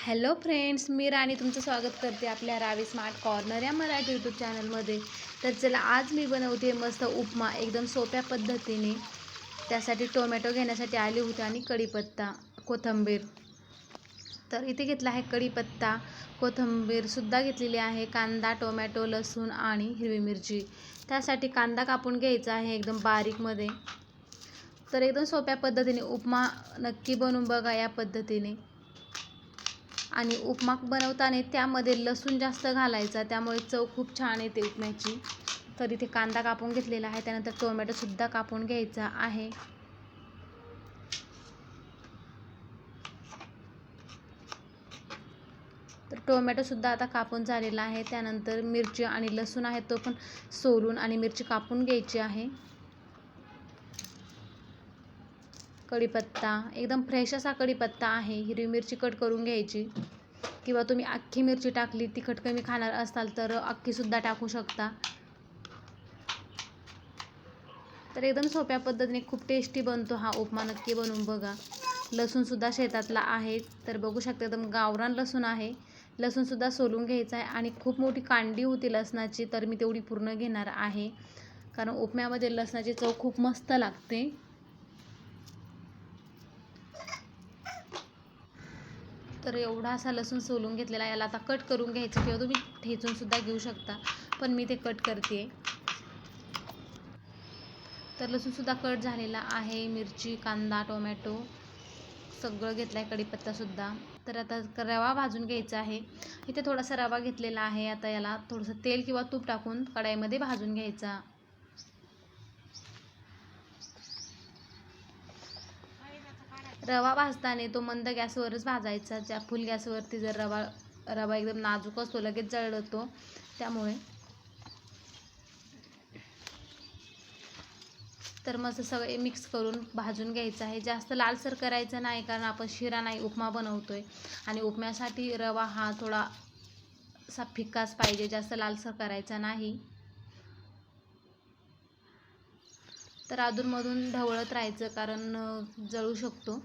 Hello friends मी राणी तुमचं स्वागत करते आपल्या रावी स्मार्ट कॉर्नर या मराठी यूट्यूब चॅनलमध्ये तर चला आज मी बनवते मस्त उपमा एकदम सोप्या पद्धतीने. त्यासाठी टोमॅटो घेण्यासाठी आली होती आणि कढीपत्ता कोथिंबीर. तर इथे घेतला आहे कढीपत्ता कोथिंबीरसुद्धा घेतलेली आहे कांदा टोमॅटो लसूण आणि हिरवी मिरची. त्यासाठी कांदा कापून घ्यायचा आहे एकदम बारीकमध्ये. तर एकदम सोप्या पद्धतीने उपमा नक्की बनवून बघा या पद्धतीने. आणि उपमा बनवताना त्यामध्ये लसूण जास्त घालायचा त्यामुळे चव खूप छान येते उपम्याची. तर इथे कांदा कापून घेतलेला आहे त्यानंतर टोमॅटोसुद्धा कापून घ्यायचा आहे. तर टोमॅटोसुद्धा आता कापून झालेला आहे त्यानंतर मिरची आणि लसूण आहे तो पण सोलून आणि मिरची कापून घ्यायची आहे. कढीपत्ता एकदम फ्रेश असा कढीपत्ता आहे. हिरवी मिरची कट करून घ्यायची. किंवा तुम्ही अख्खी मिरची टाकली तिखट कमी खाणार असाल तर अख्खीसुद्धा टाकू शकता. तर एकदम सोप्या पद्धतीने खूप टेस्टी बनतो हा उपमा. नक्की बनवून बघा. लसूणसुद्धा शेतातला आहे. तर बघू शकता एकदम गावरान लसूण आहे. लसूणसुद्धा सोलून घ्यायचा आहे आणि खूप मोठी कांडी होती लसणाची तर मी तेवढी पूर्ण घेणार आहे. कारण उपम्यामध्ये लसणाची चव खूप मस्त लागते. तर एवढा असा लसूण सोलून घेतलेला याला आता कट करून घ्यायचं किंवा तुम्ही ठेचूनसुद्धा घेऊ शकता. पण मी ते कट करते तर लसूणसुद्धा कट झालेला आहे. मिरची कांदा टोमॅटो सगळं घेतलं आहे कढीपत्तासुद्धा तर आता रवा भाजून घ्यायचा आहे. इथे थोडासा रवा घेतलेला आहे. आता याला थोडंसं तेल किंवा तूप टाकून कढाईमध्ये भाजून घ्यायचा. रवा भाजताना तो मंद गॅसवरच भाजायचा. ज्या फुल गॅसवरती जर रवा रवा एकदम नाजूक असतो लगेच जळतो त्यामुळे. तर मस्त सगळे मिक्स करून भाजून घ्यायचं आहे. जास्त लालसर करायचं नाही कारण आपण शिरा नाही उपमा बनवतोय. आणि उपम्यासाठी रवा हा थोडा असा फिक्काच पाहिजे. जास्त लालसर करायचा नाही. तर अधूनमधून ढवळत राहायचं कारण जळू शकतो.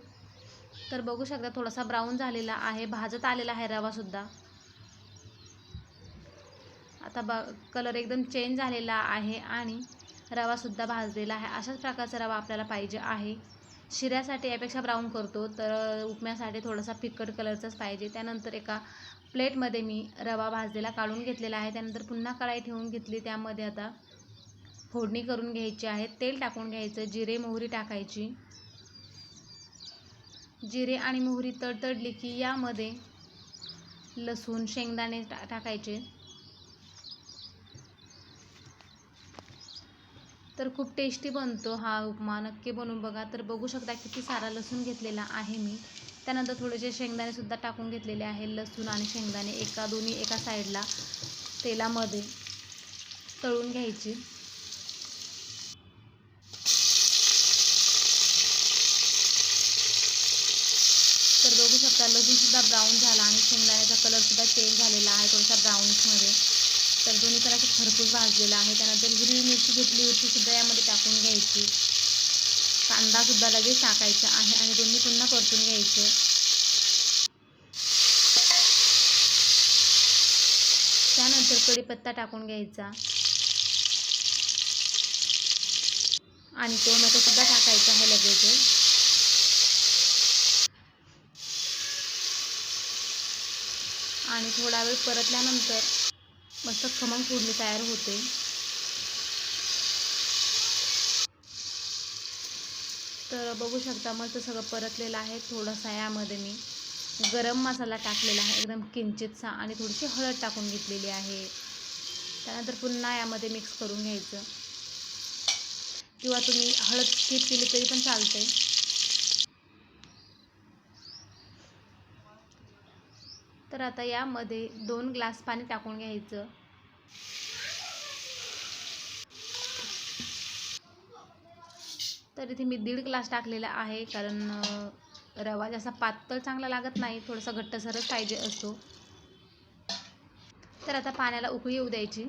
तर बघू शकता थोडासा ब्राऊन झालेला आहे भाजत आलेला आहे रवासुद्धा आता ब कलर एकदम चेंज झालेला आहे आणि रवासुद्धा भाजलेला आहे. अशाच प्रकारचा रवा आपल्याला पाहिजे आहे. शिऱ्यासाठी यापेक्षा ब्राऊन करतो तर उपम्यासाठी थोडासा फिक्कट कलरचाच पाहिजे. त्यानंतर एका प्लेटमध्ये मी रवा भाजलेला काढून घेतलेला आहे. त्यानंतर पुन्हा कढाई ठेवून घेतली त्यामध्ये आता फोडणी करून घ्यायची आहे. तेल टाकून घ्यायचं. जिरे मोहरी टाकायची. जिरे आणि मोहरी तडतडली की यामध्ये लसूण शेंगदाणे टा टाकायचे. तर खूप टेस्टी बनतो हा उपमा. नक्की बनवून बघा. तर बघू शकता किती सारा लसूण घेतलेला आहे मी. त्यानंतर थोडेसे शेंगदाणेसुद्धा टाकून घेतलेले आहे. लसूण आणि शेंगदाणे एका दोन्ही एका साईडला तेलामध्ये तळून घ्यायची. तर बघू शकता लसूणसुद्धा ब्राऊन झाला आणि शेंगदाण्याचा कलरसुद्धा चेंज झालेला आहे थोडासा ब्राऊनमध्ये तर दोन्ही पण असं खरपूस भाजलेला आहे त्यानंतर हिरवी मिरची घेतली होती सुद्धा यामध्ये टाकून घ्यायची. कांदासुद्धा लगेच टाकायचा आहे आणि दोन्ही पुन्हा परतून घ्यायचे. त्यानंतर कढीपत्ता टाकून घ्यायचा. आणि टोमॅटोसुद्धा टाकायचा आहे लगेच आणि थोडा वेळ परतल्यानंतर मस्त खमंग फोडणी तयार होते. तर बघू शकता मस्त सगळं परतलेलं आहे. थोडासा यामध्ये मी गरम मसाला टाकलेला आहे. एकदम किंचितसा आणि थोडीशी हळद टाकून घेतलेली आहे. त्यानंतर पुन्हा यामध्ये मिक्स करून घ्यायचं. किंवा तुम्ही हळद स्किप केली तरी पण चालते तर आता यामध्ये दोन ग्लास पाणी टाकून घ्यायचं. तर इथे मी दीड ग्लास टाकलेला आहे कारण रवा जसा पातळ चांगला लागत नाही थोडासा घट्टसरच पाहिजे असतो. तर आता पाण्याला उकळी येऊ द्यायची.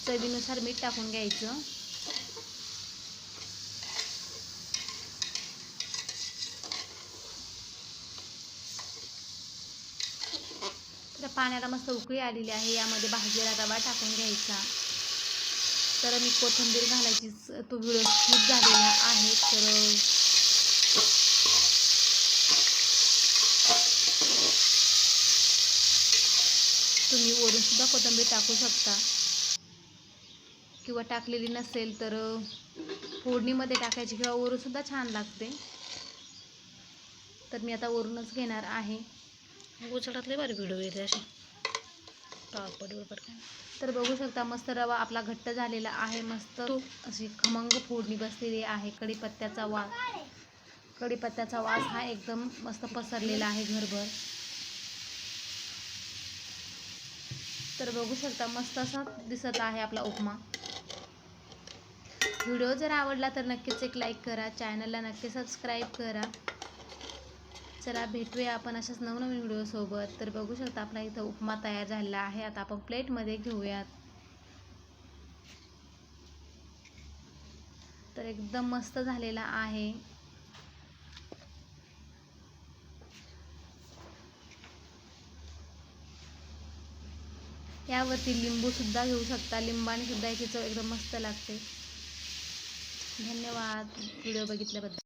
चवीनुसार मीठ टाकून घ्यायचं. तर पाण्याला मस्त उकळी आलेली आहे. यामध्ये भाजीला रवा टाकून घ्यायचा. तर मी कोथिंबीर घालायची. तो व्हिडिओ स्किप झालेला आहे तर तुम्ही वरून सुद्धा कोथिंबीर टाकू शकता. किंवा टाकलेली नसेल तर फोडणीमध्ये टाकायची किंवा वरूनसुद्धा छान लागते. तर मी आता वरूनच घेणार आहे. उचडातले बरे व्हिडिओ येते असे. पापड बिपड काय तर बघू शकता मस्त रवा आपला घट्ट झालेला आहे मस्त अशी खमंग फोडणी बसलेली आहे. कढीपत्त्याचा वास कढीपत्त्याचा वास हा एकदम मस्त पसरलेला आहे घरभर. तर बघू शकता मस्त असा दिसत आहे आपला उपमा. व्हिडिओ जर आवडला तर नक्कीच एक लाईक करा. चॅनलला नक्की सबस्क्राईब करा. चला भेटूया आपण अशाच नवनवीन व्हिडिओसोबत तर बघू शकता आपला इथं उपमा तयार झालेला आहे. आता आपण प्लेटमध्ये घेऊयात. तर एकदम मस्त झालेला आहे. यावरती लिंबूसुद्धा घेऊ शकता. लिंबाने सुद्धा याची चव एकदम मस्त लागते. धन्यवाद. व्हिडिओ बघितल्याबद्दल.